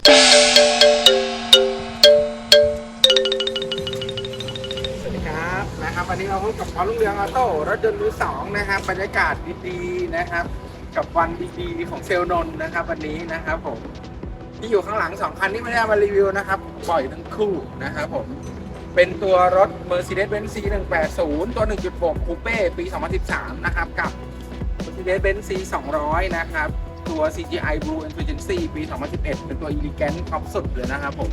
สวัสดีครับนะครับวันนี้เราพบกับพอลุงเรืองออโต้รถยนต์มือสองนะครับบรรยากาศดีๆนะครับ กับวันดีๆของเซลล์นนท์นะครับ วันนี้นะครับผมที่อยู่ข้างหลังสองคันนี้ไม่ได้มารีวิวนะครับปล่อยทั้งคู่นะครับผมเป็นตัวรถ Mercedes-Benz C180 ตัว 1.6 คูเป้ปี 2013 นะครับ กับ Mercedes-Benz C200 นะครับ ตัว CGI Blue Efficiency ปี 2011 เป็นตัว Elegant ท็อปสุดเลยนะครับผม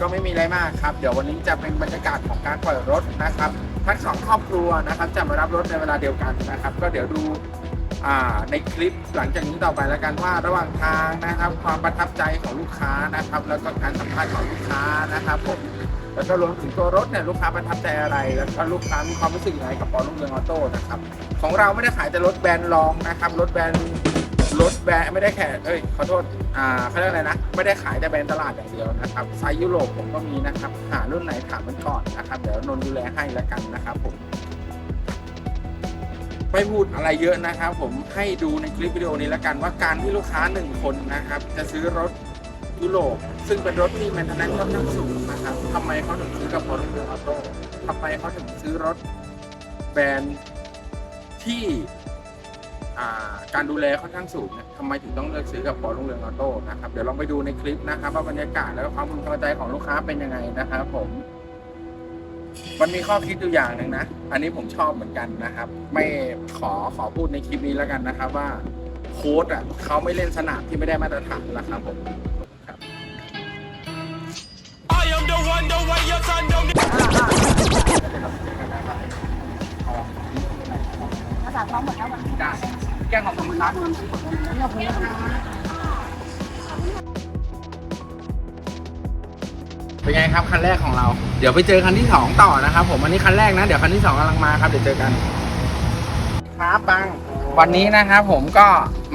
ก็ไม่มีอะไรมากครับ เดี๋ยววันนี้จะเป็นบรรยากาศของการปล่อยรถนะครับ ทั้งสองครอบครัวนะครับ จะมารับรถในเวลาเดียวกันนะครับ ก็เดี๋ยวดูในคลิปหลังจากนี้ต่อไปแล้วกันว่าระหว่างทางนะครับ ความประทับใจของลูกค้านะครับ แล้วก็การสัมภาษณ์ของลูกค้านะครับผมแล้วก็รวมถึงตัวรถเนี่ยลูกค้าประทับใจอะไร แล้วก็ลูกค้ามีความรู้สึกยังไงกับปอลุ่งเรืองออโต้นะครับของเราไม่ได้ขายแต่รถแบรนด์รองนะครับรถแบรนด์ รถแบรนด์ไม่ได้แค่เอ้ยขอโทษอ่าเขาเรียกอะไรนะ ไม่ได้ขายแต่แบรนด์ตลาดอย่างเดียวนะครับไซส์ยุโรปผมก็มีนะครับ หารุ่นไหนถามมันก่อนนะครับ เดี๋ยวนนท์ดูแลให้แล้วกันนะครับผมไม่พูดอะไรเยอะนะครับ ผมให้ดูในคลิปวิดีโอนี้แล้วกันว่าการที่ลูกค้าหนึ่งคนนะครับ จะซื้อรถยุโรปซึ่งเป็นรถที่แมนเทนแนนซ์ค่อนข้างสูงนะครับทำไมเขาถึงซื้อกับพอร์ตเออโต้ทำไมเขาถึงซื้อรถแบรนด์ที่ การดูแลค่อนข้างสูงเนี่ยทำไมถึงต้องเลือกซื้อกับปอลุงเรืองออโต้นะครับเดี๋ยวลองไปดูในคลิปนะครับว่าบรรยากาศแล้วก็ความพึงพอใจของลูกค้าเป็นยังไงนะครับผม มันมีข้อคิดตัวอย่างหนึ่งนะ อันนี้ผมชอบเหมือนกันนะครับ ไม่ขอขอพูดในคลิปนี้แล้วกันนะครับว่าโค้ดอะเขาไม่เล่นสนามที่ไม่ได้มาตรฐานนะครับผมาษาท้องหมดแล้ววันนี้ได้แก้งของคุณรักเป็นไงครับคันแรกของเรา เดี๋ยวไปเจอคันที่สองต่อนะครับ ผมอันนี้คันแรกนะ เดี๋ยวคันที่สองกำลังมาครับ เดี๋ยวเจอกันครับบังวันนี้นะครับผมก็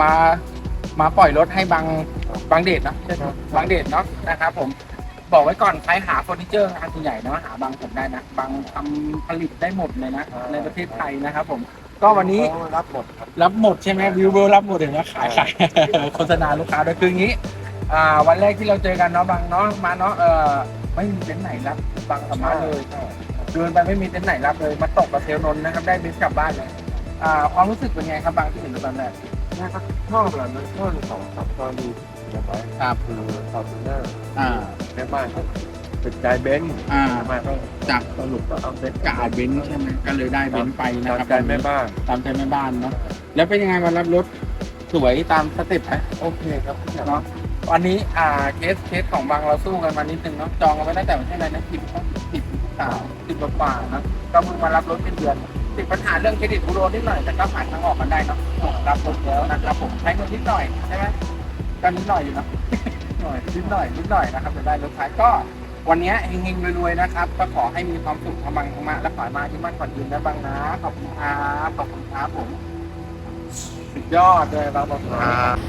มามาปล่อยรถให้บังบังเดชเนอะใช่ไหมบังเดชเนาะนะครับผมบอกไว้ก่อนใครหาเฟอร์นิเจอร์งานใหญ่เนาะหาบังผมได้นะบังทำผลิตได้หมดเลยนะในประเทศไทยนะครับผม ก็วันนี้รับหมดครับรับหมดใช่ไหมวิวเบอร์รับหมดถึงนะขายขายโฆษณาลูกค้าด้วยคืออย่างนี้ อ่า วันแรกที่เราเจอกันเนาะบางเนาะมาเนาะเออไม่มีเต็นท์ไหนรับบางสามารถเลยเดินไปไม่มีเต็นท์ไหนรับเลย มาตกกับเซลลนนท์นะครับได้บิสกลับบ้านเลยอ่าความรู้สึกเป็นไงครับบางที่เห็นตอนแรกนะครับชอบแบบนั้นชอบสองสามกรณีอย่างไรครับคือฟอร์จูเนอร์อ่าแม่บ้านก็ ติดใจเบนซ์อ่าแม่บ้านก็จากสรุปก็เอาเบนซ์กเอาเบนซ์ใช่ไหมก็เลยได้เบนซ์ไปนะตามครับใจแม่บ้านตามใจแม่บ้านเนาะแล้วเป็นยังไงมารับรถสวยตามสเต็ปไหมโอเคครับทุกอย่างเนาะวันนี้อ่าเคสเคสของบางเราสู้กันมานิดนึงเนาะจองกันไว้ตั้งแต่วันที่อะไรนะสิบสิบสามสิบกว่าๆนะก็เพิ่งมารับรถเป็นเดือนติดปัญหาเรื่องเครดิตบูโรนิดหน่อยแต่ก็ผ่านทางออกกันได้เนาะรับรถแล้วนะครับผมใช้เงินนิดหน่อยใช่ไหมก็นิดหน่อยอยู่เนาะหน่อยนิดหน่อยนิดหน่อยนะครับจะได้รถท้ายก็ วันนี้เฮงๆรวยๆนะครับ ก็ขอให้มีความสุขทำมังธรรมะและขอมาที่มั่นขวัญยืนนะบางนะขอบคุณครับขอบคุณครับผมสุดยอดเลยบาบอกเลย